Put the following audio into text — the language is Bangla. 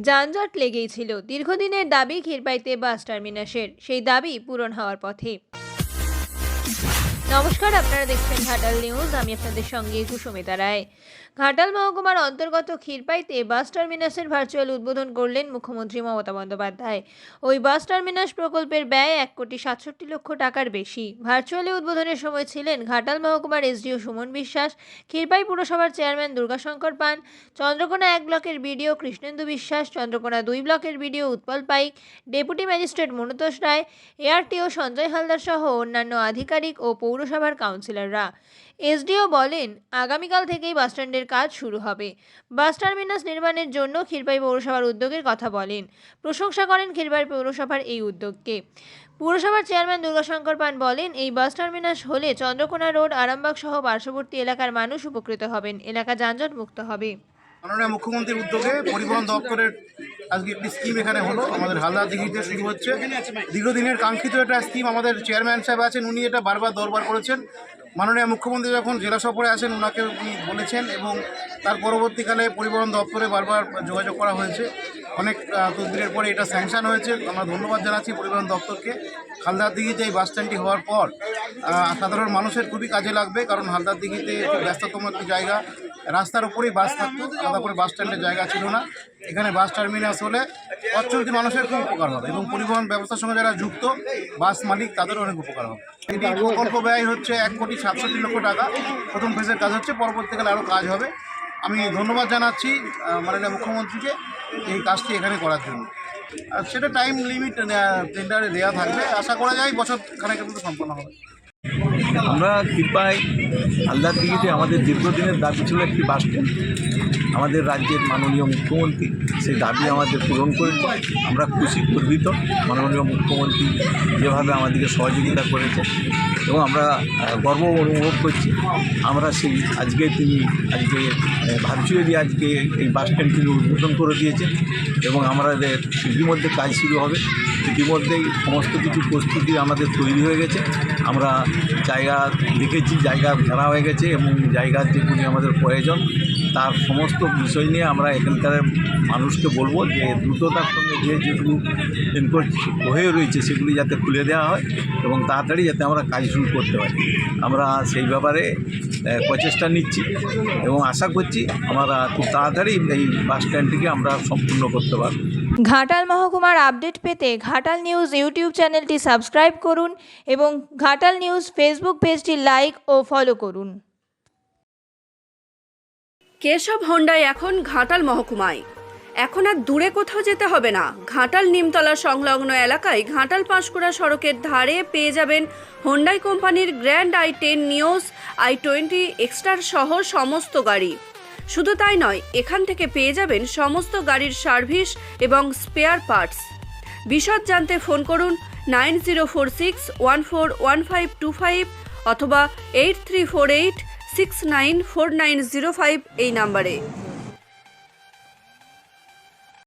যানজট লেগেই ছিল। দীর্ঘদিনের দাবি ক্ষীরপাইতে বাস টার্মিনাসের। সেই দাবি পূরণ হওয়ার পথে। নমস্কার, আপনারা দেখছেন ঘাটাল নিউজ। আমি আপনাদের সঙ্গে কুসুমিতা রায়। ঘাটাল মহকুমার অন্তর্গত ক্ষীরপাইতে বাস টার্মিনাসের ভার্চুয়াল উদ্বোধন করলেন মুখ্যমন্ত্রী মমতা বন্দ্যোপাধ্যায়। ওই বাস টার্মিনাস প্রকল্পের ব্যয় এক কোটি সাতষট্টি লক্ষ টাকার বেশি। ভার্চুয়ালি উদ্বোধনের সময় ছিলেন ঘাটাল মহকুমার এসডিও সুমন বিশ্বাস, ক্ষীরপাই পুরসভার চেয়ারম্যান দুর্গাশঙ্কর পান, চন্দ্রকোনা এক ব্লকের বিডিও কৃষ্ণেন্দু বিশ্বাস, চন্দ্রকোনা দুই ব্লকের BDO Utpal Paik, deputy magistrate Manutosh Roy, ARTO Sanjay Haldar সহ অন্যান্য আধিকারিক ও পৌরসভার কাউন্সিলররা। এসডিও বলেন, আগামীকাল থেকেই বাসস্ট্যান্ডের কাজ শুরু হবে। বাস টার্মিনাস নির্মাণের জন্য ক্ষীরপাই পৌরসভার উদ্যোগের কথা বলেন। প্রশংসা করেন ক্ষীরপাই পৌরসভার এই উদ্যোগকে। পুরসভার চেয়ারম্যান দুর্গাশঙ্কর পান বলেন, এই বাস টার্মিনাস হলে চন্দ্রকোনা রোড, আরামবাগ সহ পার্শ্ববর্তী এলাকার মানুষ উপকৃত হবেন। এলাকা যানজট মুক্ত হবে। মাননীয় মুখ্যমন্ত্রীর উদ্যোগে পরিবহন দপ্তরের আজকে একটি স্কিম এখানে হলো, আমাদের হালদা দিঘিতে শুরু হচ্ছে। দীর্ঘদিনের কাঙ্ক্ষিত একটা স্কিম আমাদের চেয়ারম্যান সাহেব আছেন, উনি এটা বারবার দরবার করেছেন। মাননীয় মুখ্যমন্ত্রী যখন জেলা সফরে আসেন ওনাকে উনি বলেছেন এবং তার পরবর্তীকালে পরিবহন দপ্তরে বারবার যোগাযোগ করা হয়েছে। অনেক তদবিরের পরে এটা স্যাংশন হয়েছে। আমরা ধন্যবাদ জানাচ্ছি পরিবহন দপ্তরকে। হালদার দিঘিতে এই বাস স্ট্যান্ডটি হওয়ার পর সাধারণ মানুষের খুবই কাজে লাগবে, কারণ হালদার দিঘিতে ব্যস্ততম একটি জায়গা। রাস্তার উপরেই বাস থাকতো আলাদা করে বাস স্ট্যান্ডের জায়গা ছিল না। এখানে বাস টার্মিনাস হলে অর্থনীতি মানুষের খুব উপকার হবে এবং পরিবহন ব্যবস্থার সঙ্গে যারা যুক্ত, বাস মালিক, তাদেরও অনেক উপকার হবে। এটি প্রকল্প ব্যয় হচ্ছে এক কোটি সাতষট্টি লক্ষ টাকা। প্রথম ফেজের কাজ হচ্ছে, পরবর্তীকালে আরও কাজ হবে। আমি ধন্যবাদ জানাচ্ছি মাননীয় মুখ্যমন্ত্রীকে এই কাজটি এখানে করার জন্য। সেটা টাইম লিমিট টেন্ডারে দেওয়া থাকবে। আশা করা যায় বছর খানেকের মধ্যে সম্পন্ন হবে। আমরা কৃপায় আল্লাহ দিঘিতে আমাদের দীর্ঘদিনের দাবি ছিল একটি বাস স্ট্যান্ড আমাদের রাজ্যের মাননীয় মুখ্যমন্ত্রী সেই দাবি আমাদের পূরণ করেছে আমরা খুশি, গর্বিত। মাননীয় মুখ্যমন্ত্রী যেভাবে আমাদেরকে সহযোগিতা করেছে এবং আমরা গর্ব অনুভব করছি। আমরা সেই আজকে তিনি, আজকে ভার্চুয়ালি আজকে এই বাস উদ্বোধন করে দিয়েছেন এবং আমাদের ইতিমধ্যে কাজ শুরু হবে। ইতিমধ্যেই সমস্ত কিছু প্রস্তুতি আমাদের তৈরি হয়ে গেছে। আমরা জায়গা দেখেছি, জায়গা ঘেরা হয়ে গেছে এবং জায়গার যেগুলি আমাদের প্রয়োজন, তার সমস্ত বিষয় নিয়ে আমরা এখানকার মানুষকে বলব যে দ্রুততার সঙ্গে যে যেগুলো এনকোচ হয়ে রয়েছে সেগুলি যাতে খুলে দেওয়া হয় এবং তাড়াতাড়ি যাতে আমরা কাজ শুরু করতে পারি। আমরা সেই ব্যাপারে প্রচেষ্টা নিচ্ছি এবং আশা করছি আমরা খুব তাড়াতাড়ি এই বাস স্ট্যান্ডটিকে আমরা সম্পূর্ণ করতে পারব। ঘাটাল মহকুমার আপডেট পেতে ঘাটাল নিউজ ইউটিউব চ্যানেলটি সাবস্ক্রাইব করুন এবং ঘাটাল নিউজ ফেসবুক পেজটি লাইক ও ফলো করুন। কেশব হন্ডাই এখন ঘাটাল মহকুমায়। এখন আর দূরে কোথাও যেতে হবে না। ঘাটাল নিমতলা সংলগ্ন এলাকায় ঘাটাল পাঁশকুড়া সড়কের ধারে পেয়ে যাবেন হোন্ডাই কোম্পানির grand i ten Nios i twenty এক্সট্রার সহ সমস্ত গাড়ি। শুধু তাই নয়, এখান থেকে পেয়ে যাবেন সমস্ত গাড়ির সার্ভিস এবং স্পেয়ার পার্টস। বিশদ জানতে ফোন করুন nine zero four six one four one five two five অথবা eight three four eight six nine four nine zero five এই নাম্বারে